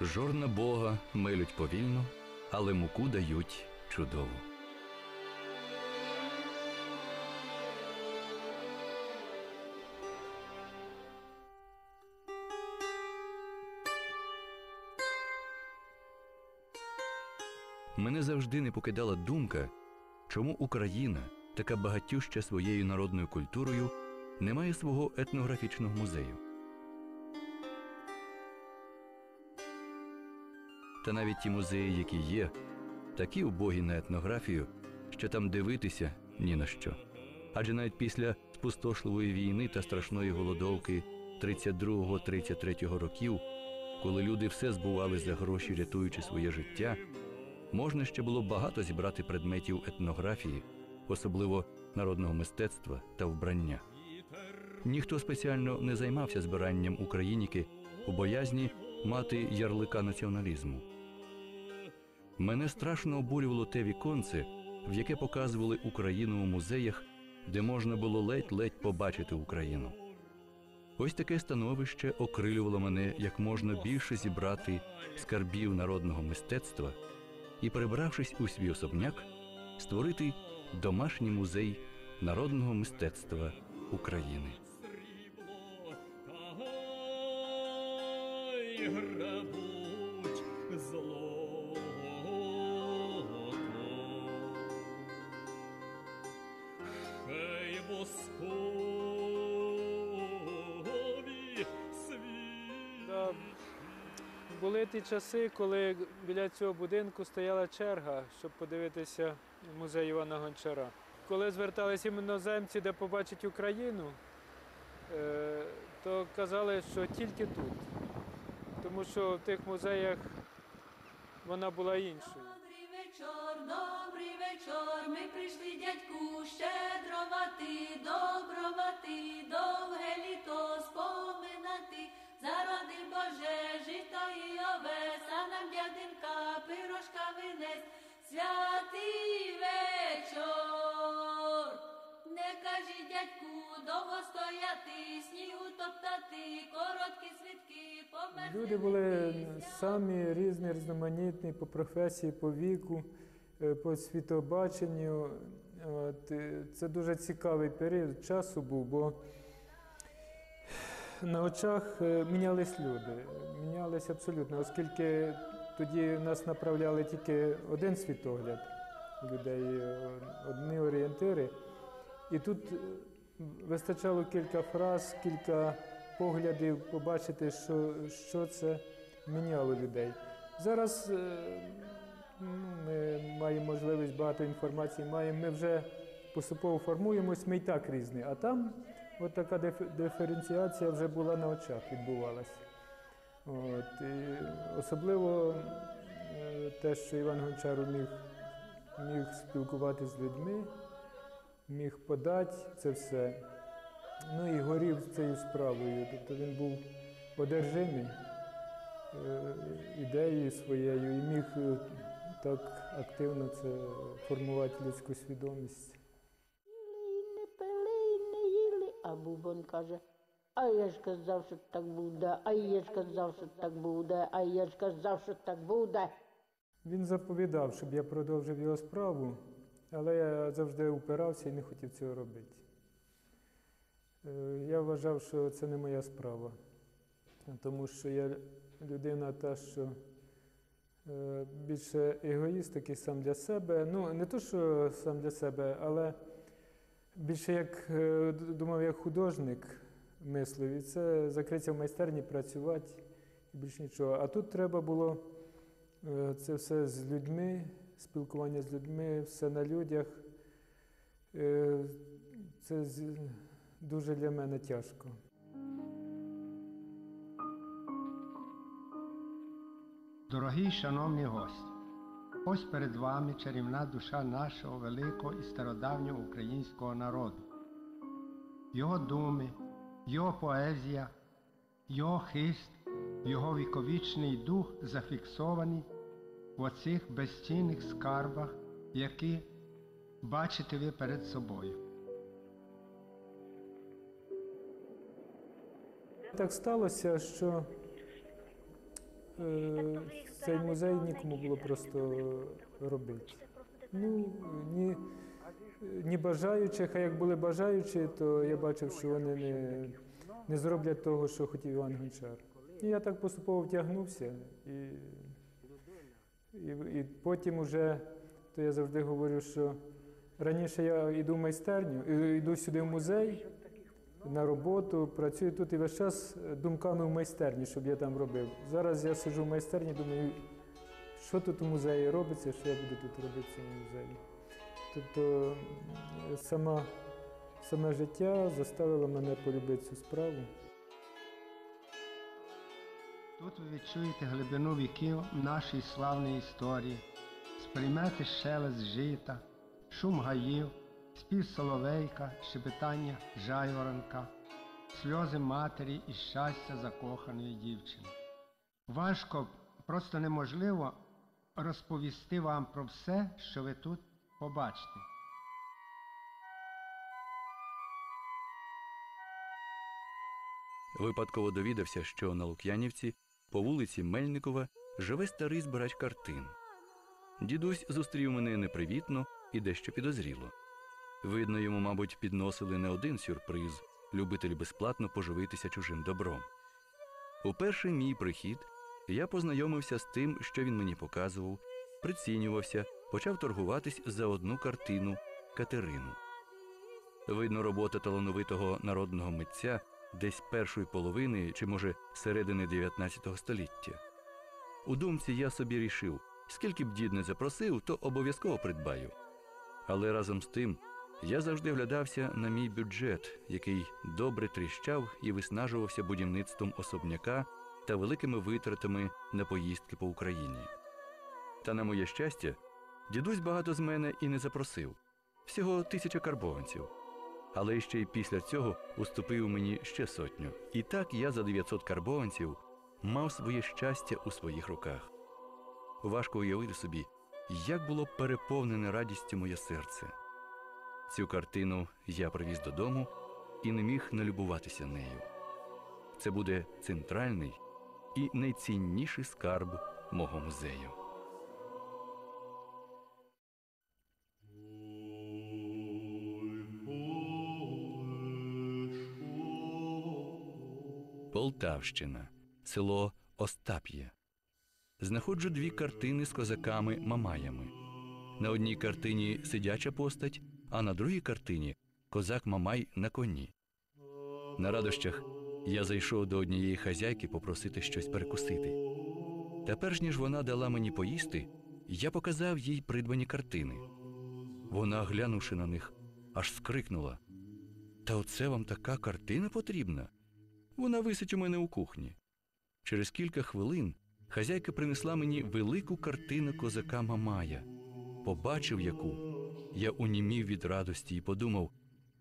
Жорна Бога милють повільно, але муку дають чудову. Мене завжди не покидала думка, чому Україна, така багатюща своєю народною культурою, не має свого етнографічного музею. Та навіть ті музеї, які є, такі убогі на етнографію, що там дивитися ні на що. Адже навіть після спустошливої війни та страшної голодовки 32-33 років, коли люди все збували за гроші, рятуючи своє життя, можна ще було багато зібрати предметів етнографії, особливо народного мистецтва та вбрання. Ніхто спеціально не займався збиранням україніки у боязні мати ярлика націоналізму. Мене страшно обурювало те віконце, в яке показували Україну у музеях, де можна було ледь-ледь побачити Україну. Ось таке становище окрилювало мене як можна більше зібрати скарбів народного мистецтва і, перебравшись у свій особняк, створити домашній музей народного мистецтва України. Грабуть золото. Ще й воскові світ. Да, були ті часи, коли біля цього будинку стояла черга, щоб подивитися музей Івана Гончара. Коли зверталися іноземці, де побачить Україну, е, то казали, що тільки тут. Тому що в тих музеях вона була іншою. Добрий вечір, добрий вечір. Ми прийшли дядьку щедрувати, добровати, довге літо споминати. Зароди Боже, жито і овес, а нам дядинка пирожка винес. Святий вечір. Не дядьку, довго стояти, снігу топтати, короткі свідки, померзли. Люди були самі різні, різноманітні по професії, по віку, е, по світобаченню. От, е, це дуже цікавий період часу був, бо на очах е, мінялись люди, мінялись абсолютно, оскільки тоді нас направляли тільки один світогляд людей, одні орієнтири. І тут е, вистачало кілька фраз, кілька поглядів побачити, що, що це міняло людей. Зараз е, ну, ми маємо можливість багато інформації, маємо, ми вже поступово формуємось, ми і так різні. А там от така диф- диференціація вже була на очах, відбувалася. От, і особливо е, те, що Іван Гончар міг, міг спілкуватися з людьми, міг подати це все. Ну і горів цією справою. Тобто він був одержимий е, ідеєю своєю і міг е, так активно це формувати людську свідомість. І не пили, і не їли. А Бубон каже, а я ж казав, що так буде, а я ж казав, що так буде, а я ж казав, що так буде. Він заповідав, щоб я продовжив його справу, але я завжди упирався і не хотів цього робити. Е, Я вважав, що це не моя справа, тому що я людина та, що е, більше егоїст, такий сам для себе. Ну, не то, що сам для себе, але більше як е, думав, як художник мислив. І це закритися в майстерні, працювати і більше нічого. А тут треба було це все з людьми, спілкування з людьми, все на людях. Е, Це дуже для мене тяжко. Дорогі шановні гості, ось перед вами чарівна душа нашого великого і стародавнього українського народу. Його думи, його поезія, його хист, його віковічний дух зафіксовані оцих безцінних скарбах, які бачите ви перед собою. Так сталося, що е, цей музей нікому було просто робити. Ну, ні, ні бажаючих, а як були бажаючі, то я бачив, що вони не, не зроблять того, що хотів Іван Гончар. І я так поступово втягнувся. І, і, і потім уже, то я завжди говорю, що раніше я йду в майстерню, йду сюди в музей, на роботу, працюю тут і весь час думками в майстерні, щоб я там робив. Зараз я сиджу в майстерні, думаю, що тут у музеї робиться, що я буду тут робити в цьому музеї. Тобто сама, саме життя заставило мене полюбити цю справу. Тут ви відчуєте глибину віків нашої славної історії, сприймете шелест жита, шум гаїв, спів соловейка, шепетання жайворонка, сльози матері і щастя закоханої дівчини. Важко, просто неможливо розповісти вам про все, що ви тут побачите. Випадково довідався, що на Лук'янівці по вулиці Мельникова живе старий збирач картин. Дідусь зустрів мене непривітно і дещо підозріло. Видно, йому, мабуть, підносили не один сюрприз любителі безплатно поживитися чужим добром. У перший мій прихід я познайомився з тим, що він мені показував, прицінювався, почав торгуватись за одну картину Катерину. Видно, робота талановитого народного митця десь першої половини чи, може, середини 19 століття. У думці я собі рішив, скільки б дід не запросив, то обов'язково придбаю. Але разом з тим я завжди вглядався на мій бюджет, який добре тріщав і виснажувався будівництвом особняка та великими витратами на поїздки по Україні. Та на моє щастя, дідусь багато з мене і не запросив всього тисяча карбованців. Але ще й після цього уступив мені ще сотню. І так я за 900 карбованців мав своє щастя у своїх руках. Важко уявити собі, як було переповнене радістю моє серце. Цю картину я привіз додому і не міг налюбуватися нею. Це буде центральний і найцінніший скарб мого музею. Полтавщина, село Остап'є. Знаходжу дві картини з козаками-мамаями. На одній картині сидяча постать, а на другій картині козак Мамай на коні. На радощах я зайшов до однієї хазяйки попросити щось перекусити. Та перш ніж вона дала мені поїсти, я показав їй придбані картини. Вона, глянувши на них, аж скрикнула: Та оце вам така картина потрібна? Вона висить у мене у кухні. Через кілька хвилин хазяйка принесла мені велику картину козака Мамая. Побачив яку, я унімів від радості і подумав,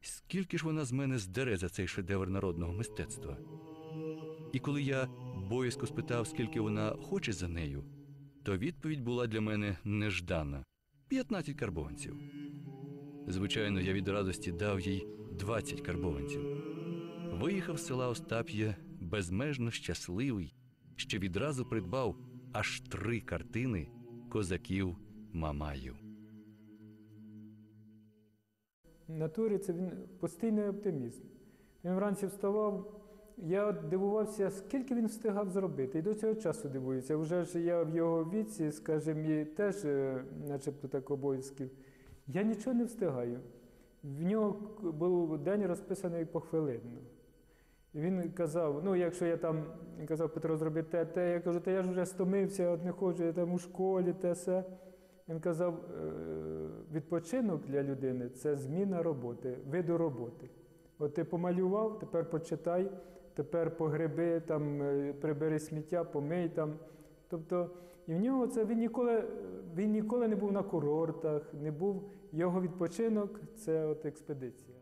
скільки ж вона з мене здере за цей шедевр народного мистецтва. І коли я боязко спитав, скільки вона хоче за нею, то відповідь була для мене неждана 15 карбованців. Звичайно, я від радості дав їй 20 карбованців. Виїхав з села Остап'я безмежно щасливий, що відразу придбав аж три картини козаків Мамаю. Натурі це він постійний оптимізм. Він вранці вставав. Я дивувався, скільки він встигав зробити. І до цього часу дивуюся. Вже ж я в його віці, скажімо, теж, е, начебто, так обов'язків. Я нічого не встигаю. В нього був день розписаний похвилинно. І він казав: ну, якщо я там він казав, Петро, зроби те, те, я кажу, та я ж вже стомився, от не ходжу, я там у школі, те все. Він казав, «Е, відпочинок для людини це зміна роботи, виду роботи. От ти помалював, тепер почитай, тепер погреби, там, е, прибери сміття, помий там. Тобто І в нього це він ніколи, він ніколи не був на курортах, не був його відпочинок це от експедиція.